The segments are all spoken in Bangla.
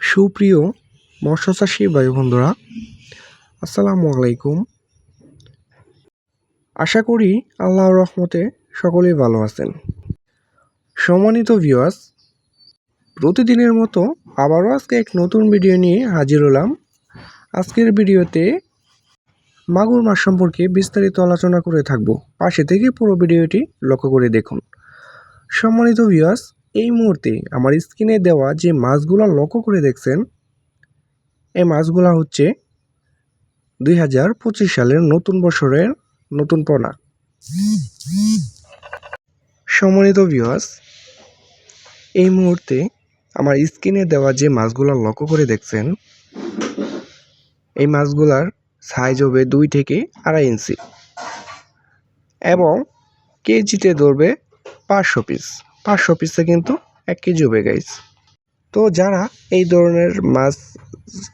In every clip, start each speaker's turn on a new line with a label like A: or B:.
A: সুপ্রিয় মৎস্যচাষী ভাই বন্ধুরা আসসালামু আলাইকুম। আশা করি আল্লাহর রহমতে সকলেই ভালো আছেন। সম্মানিত ভিউয়ার্স প্রতিদিনের মতো আবারও আজকে এক নতুন ভিডিও নিয়ে হাজির হলাম। আজকের ভিডিওতে মাগুর মাছ সম্পর্কে বিস্তারিত আলোচনা করে থাকব। পাশে থেকে পুরো ভিডিওটি লক্ষ্য করে দেখুন। সম্মানিত ভিউয়ার্স এই মুহূর্তে আমার স্ক্রিনে দেওয়া যে মাছগুলো লক্ষ্য করে দেখছেন, এই মাছগুলো হচ্ছে দুই হাজার পঁচিশ সালের নতুন বছরের নতুন পোনা। সম্মানিত ভিউয়ার্স এই মুহূর্তে আমার স্ক্রিনে দেওয়া যে মাছগুলো লক্ষ্য করে দেখছেন, এই মাছগুলার সাইজ হবে দুই থেকে আড়াই ইঞ্চি এবং কেজিতে ধরবে পাঁচশো পিস পাঁচশো পিসে কিন্তু এক কেজি হবে গাইস তো যারা এই ধরনের মাছ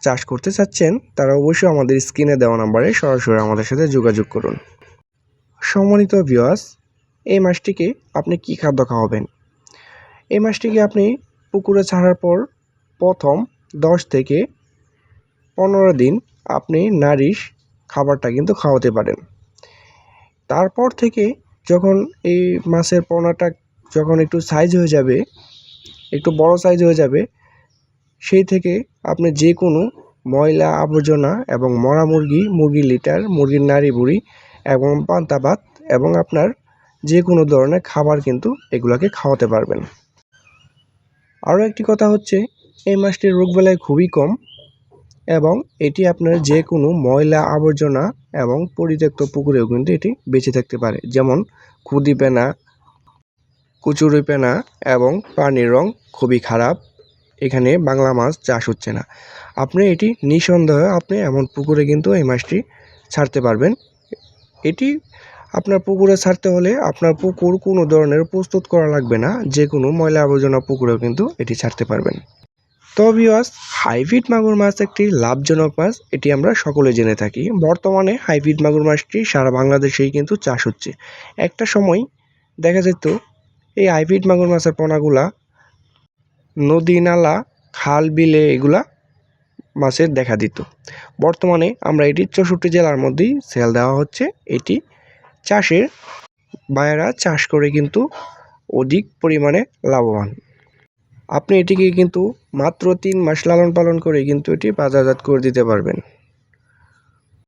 A: চাষ করতে চাচ্ছেন, তারা অবশ্যই আমাদের স্ক্রিনে দেওয়া নাম্বারে সরাসরি আমাদের সাথে যোগাযোগ করুন। সম্মানিত ভিউয়ার্স এই মাছটিকে আপনি কি খাদ্য খাওয়াবেন? এই মাছটিকে আপনি পুকুরে ছাড়ার পর প্রথম দশ থেকে পনেরো দিন আপনি নারিশ খাবারটা কিন্তু খাওয়াতে পারেন। তারপর থেকে যখন এই মাছের পোনাটা যখন একটু সাইজ হয়ে যাবে, একটু বড় সাইজ হয়ে যাবে, সেই থেকে আপনি যে কোনো ময়লা আবর্জনা এবং মরা মুরগি, মুরগির লিটার মুরগির নাড়ি বুড়ি এবং পান্তা ভাত এবং আপনার যে কোনো ধরনের খাবার কিন্তু এগুলোকে খাওয়াতে পারবেন। আরও একটি কথা হচ্ছে, এই মাছটির রোগবেলায় খুবই কম এবং এটি আপনার যে কোনো ময়লা আবর্জনা এবং পরিত্যক্ত পুকুরেও কিন্তু এটি বেঁচে থাকতে পারে। যেমন খুদি পেনা কুচুরি পেনা এবং পানির রং খুবই খারাপ। এখানে বাংলা মাছ চাষ হচ্ছে না। আপনি এটি নিঃসন্দেহে আপনি এমন পুকুরে কিন্তু এই মাছটি ছাড়তে পারবেন। এটি আপনার পুকুরে ছাড়তে হলে আপনার পুকুর কোনো ধরনের প্রস্তুত করা লাগবে না। যে কোনো ময়লা আবর্জনা পুকুরেও কিন্তু এটি ছাড়তে পারবেন। তো ভিওয়াস হাইব্রিড মাগুর মাছ একটি লাভজনক মাছ, এটি আমরা সকলে জেনে থাকি। বর্তমানে হাইব্রিড মাগুর মাছটি সারা বাংলাদেশেই কিন্তু চাষ হচ্ছে। একটা সময় দেখা যেত এই হাইব্রিড মাগুর মাছের পোনাগুলা নদী নালা, খাল, বিলে এগুলা মাছের দেখা দিত। বর্তমানে আমরা এটি চৌষট্টি জেলার মধ্যেই সেল দেওয়া হচ্ছে। এটি চাষের বায়েরা চাষ করে কিন্তু অধিক পরিমাণে লাভবান। আপনি এটিকে কিন্তু মাত্র তিন মাস লালন পালন করে কিন্তু এটি বাজারজাত করে দিতে পারবেন।